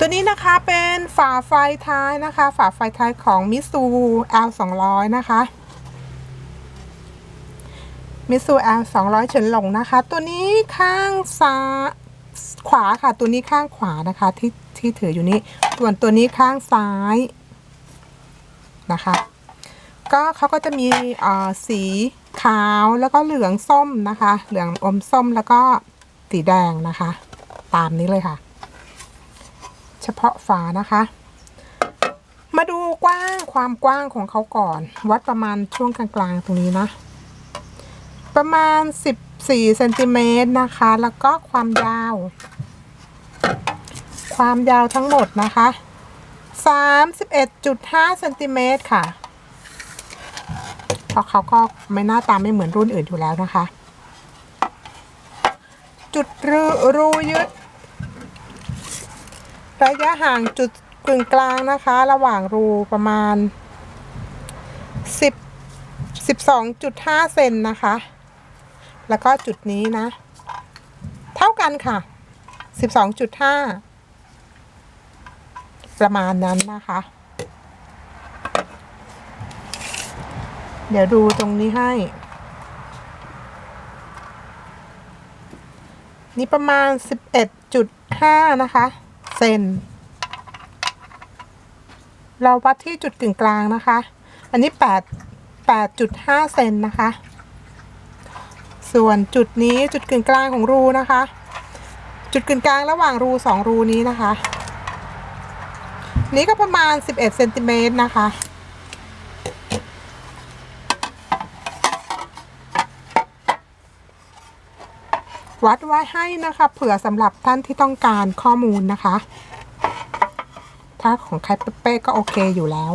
ตัวนี้นะคะเป็นฝาไฟท้ายนะคะ ฝาไฟท้ายของมิซู L 200นะคะมิซู L 200เฉินหลงนะคะ ตัวนี้ข้างซ้ายขวาค่ะ ตัวนี้ข้างขวานะคะที่ที่ถืออยู่นี้ส่วนตัวนี้ข้างซ้ายนะคะก็เขาก็จะมีเอ่อสีขาวแล้วก็เหลืองส้มนะคะ เหลืองอมส้มแล้วก็สีแดงนะคะ ตามนี้เลยค่ะ ฉพาะฝานะคะ มาดูกว้างความกว้างของเขาก่อน วัดประมาณช่วงกลางๆตรงนี้นะ ประมาณ 14เซนติเมตรนะคะ แล้วก็ความยาว ความยาวทั้งหมดนะคะ31.5เซนติเมตรค่ะ เพราะเขาก็ไม่หน้าตาไม่เหมือนรุ่นอื่นอยู่แล้วนะคะ จุดรูรูยึด ระยะห่างจุดกึ่งกลางนะคะ ระหว่างรูประมาณ 10 12.5 เซนนะคะ แล้วก็จุดนี้นะ เท่ากันค่ะ 12.5 ประมาณนั้นนะคะ เดี๋ยวดูตรงนี้ให้ นี่ประมาณ 11.5 นะคะ เซน เราวัดที่จุดกึ่งกลางนะคะ อันนี้8 8.5เซนนะคะ ส่วนจุดนี้จุดกึ่งกลางของรูนะคะ จุดกึ่งกลางระหว่างรูสองรูนี้นะคะ นี้ก็ประมาณ11เซนติเมตรนะคะ วัดไว้ให้นะคะ เผื่อสำหรับท่านที่ต้องการข้อมูลนะคะ ถ้าของใครเป๊ะก็โอเคอยู่แล้ว